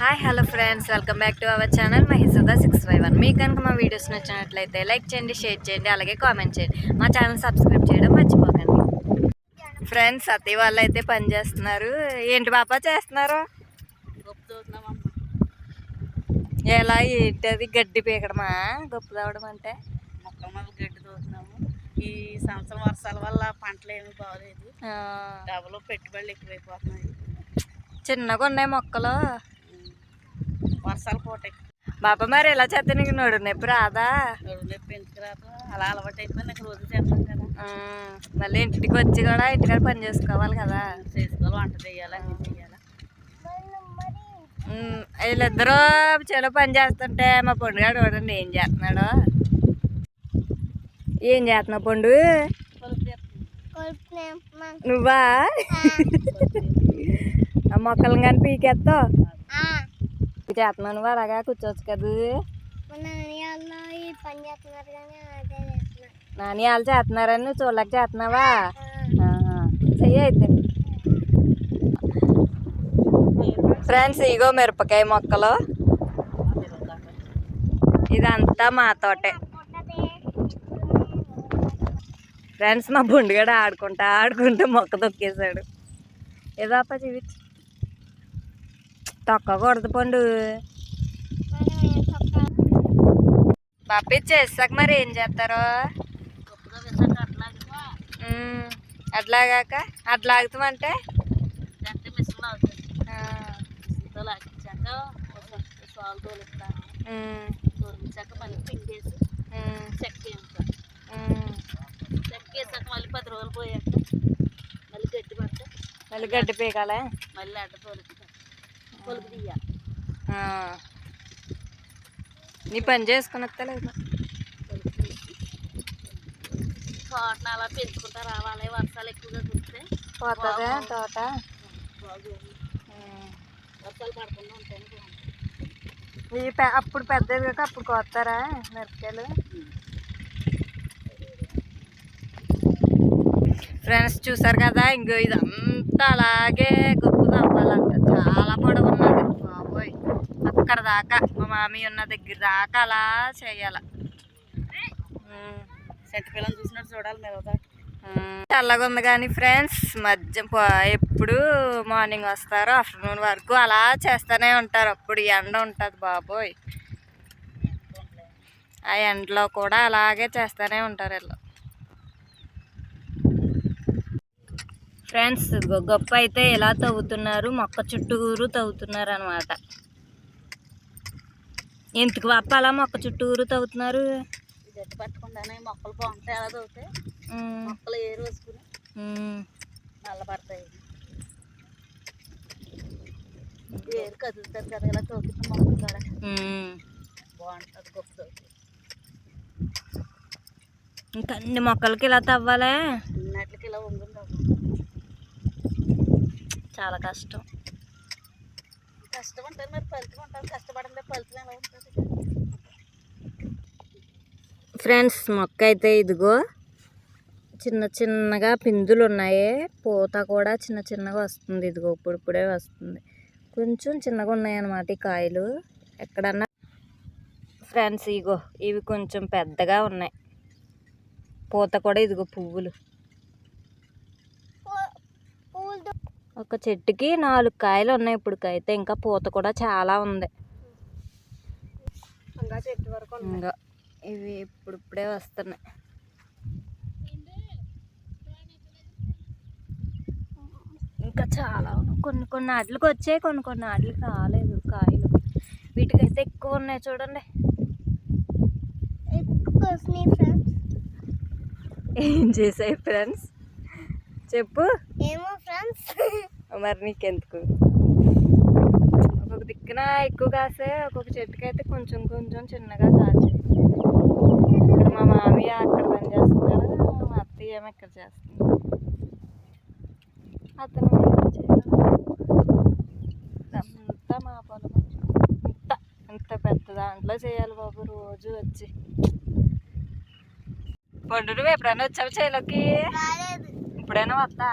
Hi hello friends welcome back to our channel మహిసుదా six five one మీకు కనుక మా videos నచ్చినట్లయితే లైక్ చేయండి షేర్ చేయండి అలాగే కామెంట్ చేయండి. మా ఛానల్ సబ్స్క్రైబ్ చేయడం మర్చిపోకండి. ఫ్రెండ్స్ అత్తయ్య వాళ్ళు అయితే పని చేస్తున్నారు. ఏంటి పాప చేస్తున్నారు? ఎలా ఏంటి అది గడ్డి పీకడమా? గొప్ప తవ్వడం అంటే? మొక్కల మీద గడ్డి తోస్తున్నాము ఈ సంవత్సరం వర్షాల వల్ల పంటలు ఏమీ బాగలేదు. డబ్బులు పెట్టుబడులు ఎక్కువైపోతున్నాయి. చిన్నగా ఉన్నాయి మొక్కలు. వర్షాలు పూట బాబా మరి ఎలా చేస్తే నీకు నోడు నొప్పి రాదా? నొప్పి ఎందుకు రాదు? అలా అలవాటు అయిపోయి నాకు రోజు చేస్తాం కదా. మళ్ళీ ఇంటికి వచ్చి కూడా ఇంటికాడ పని చేసుకోవాలి కదా. చేసుకోవాలి వంట చేయాలి అన్ని చేయాలి. ఉమ్, వీళ్ళిద్దరూ చెలో పని చేస్తుంటే మా పండుగాడు చూడండి ఏం చేస్తున్నాడు? ఏం చేస్తున్నావు పండు? నువ్వా? ఆ. మొక్కలు కానీ పీకేస్తావు? చేస్తున్నావు నువ్వు అలాగా కూర్చోవచ్చు కదా. నాని వాళ్ళు చేస్తున్నారని నువ్వు చూడలేక చేస్తున్నావా. చెయ్యి అయితే. ఫ్రెండ్స్ ఇగో మిరపకాయ మొక్కలు. ఇదంతా మా తోటే. ఫ్రెండ్స్ మా బుండుగడ ఆడుకుంటా ఆడుకుంటా మొక్క తొక్కేశాడు. ఏదాపా జీవితం తొక్కకూడదు పండు. పప్పి చేసాక మరి ఏం చేస్తారు? అట్లాగాక అట్లాగుతామంటే అంటే మిషన్ అవుతుంది ఆ, మిషన్తో లాగించాక సాల్ తోలుస్తాను ఉమ్, తోలించాక మళ్ళీ గడ్డి పడితే మళ్ళీ గడ్డి పీకాలే? మళ్ళీ అడ్డ ఆ. నీ పని చేసుకుని వస్తలేదు తోటను అలా పెంచుకుంటా రావాలి వర్షాలు ఎక్కువగా కురిస్తే. పోతుందా తోట. వర్షాలు పడకుండా ఉంటాయి అప్పుడు పెద్దది కాక అప్పుడు కోస్తారా? మిరపకాయలు? ఫ్రెండ్స్ చూసారు కదా ఇంకో ఇదంతా అలాగే గొప్పగా అవ్వాలంట చాలా పొడవు ఉన్నది. బాబోయ్. అక్కడ దాకా మా మామీ ఉన్న దగ్గర దాకా అలా చేయాల. ఉమ్. చూసినట్టు చూడాలి మీరు చల్లగా ఉంది కానీ ఫ్రెండ్స్ మధ్య ఎప్పుడు మార్నింగ్ వస్తారు ఆఫ్టర్నూన్ వరకు అలా చేస్తూనే ఉంటారు. అప్పుడు ఎండ ఉంటుంది బాబోయ్. ఆ ఎండలో కూడా అలాగే చేస్తూనే ఉంటారు వీళ్ళు. ఫ్రెండ్స్ గొప్ప అయితే ఎలా తవ్వుతున్నారు? మొక్క చుట్టూరు తవ్వుతున్నారు అనమాట ఎందుకు పాప అలా మొక్క చుట్టూరు తవ్వుతున్నారు? గట్టి పట్టకుండానే మొక్కలు బాగుంటాయి అలా తవ్వుతాయి మొక్కలు ఏ రోజుకుని ఉమ్, నల్లబడతాయి. ఏరు కదులుతుంది కదా ఇలా తవ్వుతున్న మొక్కలు కూడా. బాగుంటుంది గొప్ప తవ్వుతాయి ఇంకా అన్ని మొక్కలకి ఇలా తవ్వాలే? అన్నిటికి ఇలా వంగుంది చాలా కష్టం. కష్టం ఉంటుంది మరి ఫలితం ఉంటుంది కష్టపడంలో ఫలితం ఎలా ఉంటుంది ఫ్రెండ్స్ మొక్క అయితే ఇదిగో చిన్న చిన్నగా పిందులు ఉన్నాయి పూత కూడా చిన్న చిన్నగా వస్తుంది ఇదిగో ఇప్పుడు ఇప్పుడే వస్తుంది. కొంచెం చిన్నగా ఉన్నాయి అన్నమాట ఈ కాయలు. ఎక్కడన్నా ఫ్రెండ్స్ ఇగో ఇవి కొంచెం పెద్దగా ఉన్నాయి. పూత కూడా ఇదిగో పువ్వులు. ఒక చెట్టుకి నాలుగు కాయలు ఉన్నాయి ఇప్పటికైతే. ఇంకా పూత కూడా చాలా ఉంది. చెట్టు వరకు ఇంకా ఇవి ఇప్పుడు ఇప్పుడే వస్తున్నాయి. ఇంకా చాలా ఉన్నాయి. కొన్ని కొన్ని ఆటలకు వచ్చాయి కొన్ని కొన్ని ఆటలకు రాలేదు కాయలు. వీటికైతే ఎక్కువ ఉన్నాయి చూడండి. ఏం చేసాయి ఫ్రెండ్స్ చెప్పు. ఏమో ఫ్రెండ్స్ మరి నీకెందుకు ఒక్కొక్క దిక్కున ఎక్కువ కాసే ఒక్కొక్క చెట్టుకైతే కొంచెం కొంచెం చిన్నగా కాచాయి ఇక్కడ మా మామయ్య అక్కడ పని చేస్తున్నాడు మా అత్తయ్య ఏమో ఇక్కడ చేస్తుంది అతను. ఇదంతా మా పొలం ఇంత ఇంత పెద్ద దాంట్లో చేయాలి బాబు రోజు వచ్చి. పండు నువ్వు ఎప్పుడైనా వచ్చావు చేలోకి ఇప్పుడైనా వస్తా.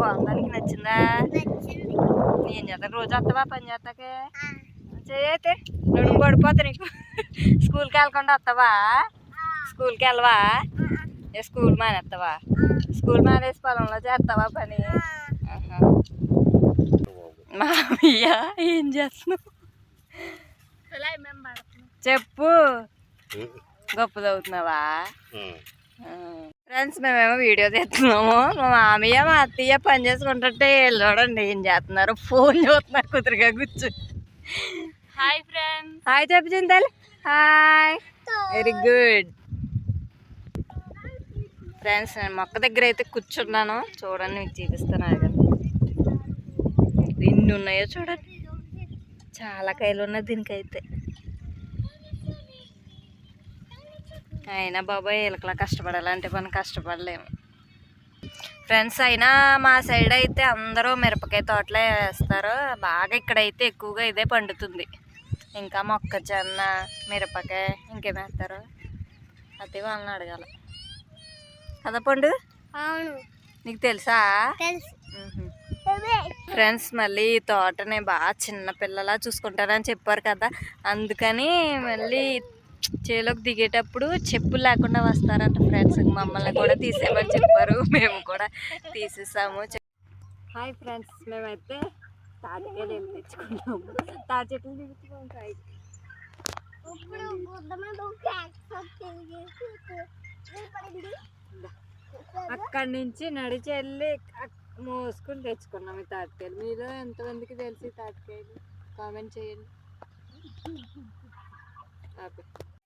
బాగుందానికి నచ్చిందా? ఏం చేస్తా రోజు వస్తావా? పని చేస్తాకే? చేయతే నడుము పడిపోతా నీకు స్కూల్కి వెళ్ళకుండా వస్తావా? స్కూల్కి వెళ్ళవా? ఏ స్కూల్ మానేస్తావా? స్కూల్ మానేసి పొలంలో చేస్తావా పని. మామయ్య ఏం చేస్తున్నావు? చెప్పు. గొప్ప చదువుతున్నావా? ఫ్రెండ్స్ మేమేమో వీడియో తీస్తున్నాము మా మామయ్య మా అత్తయ్య పని చేసుకుంటుంటే వీళ్ళు చూడండి ఏం చేస్తున్నారు? ఫోన్ చూస్తున్నారు కుదురుగా కూర్చో. హాయ్ ఫ్రెండ్స్ హాయ్ చెప్పు Chintal. Hi very good friends నేను మొక్క దగ్గర అయితే కూర్చున్నాను. చూడండి మీకు చూపిస్తాను ఆగండి. ఎన్ని ఉన్నాయో చూడండి. చాలా కాయలు ఉన్నాయి దీనికైతే. అయినా బాబాయ్ వీళ్ళకిలా కష్టపడాలంటే మనం కష్టపడలేము. ఫ్రెండ్స్ అయినా మా సైడ్ అయితే అందరూ మిరపకాయ తోటలే వేస్తారు. బాగా ఇక్కడైతే ఎక్కువగా ఇదే పండుతుంది. ఇంకా మొక్కజొన్న మిరపకాయ ఇంకేం వేస్తారు అది వాళ్ళని అడగాలి. కదా పండు? అవును. నీకు తెలుసా? ఫ్రెండ్స్ మళ్ళీ ఈ తోటని బాగా చిన్న పిల్లలా చూసుకుంటారని చెప్పారు కదా. అందుకని మళ్ళీ చేలోకి దిగేటప్పుడు చెప్పులు లేకుండా వస్తారంట ఫ్రెండ్స్ మమ్మల్ని కూడా తీసేయమని చెప్పారు. మేము కూడా తీసేసాము. హాయ్ ఫ్రెండ్స్ మేమైతే తాటికాయలు ఏం తెచ్చుకున్నాము? తాటి చెట్లు దిగుతున్నాం అక్కడి నుంచి నడిచి వెళ్ళి అక్- మోసుకుని తెచ్చుకున్నాం ఈ తాటికాయలు. మీలో ఎంతమందికి తెలిసి తాటికాయలు? కామెంట్ చేయండి.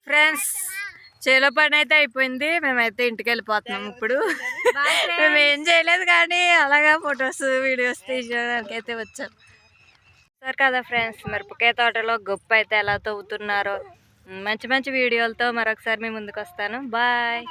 ఫ్రెండ్స్ చేలో పని అయితే అయిపోయింది. మేమైతే ఇంటికి వెళ్ళిపోతున్నాం ఇప్పుడు. మేము ఏం చేయలేదు కానీ అలాగా ఫొటోస్ వీడియోస్ తీసుకోవడానికి అయితే వచ్చాం. సార్ కదా ఫ్రెండ్స్ మిరపకాయ తోటలో గొప్ప అయితే ఎలా తవ్వుతున్నారో. మంచి మంచి వీడియోలతో మరొకసారి మీ ముందుకు వస్తాను. బాయ్.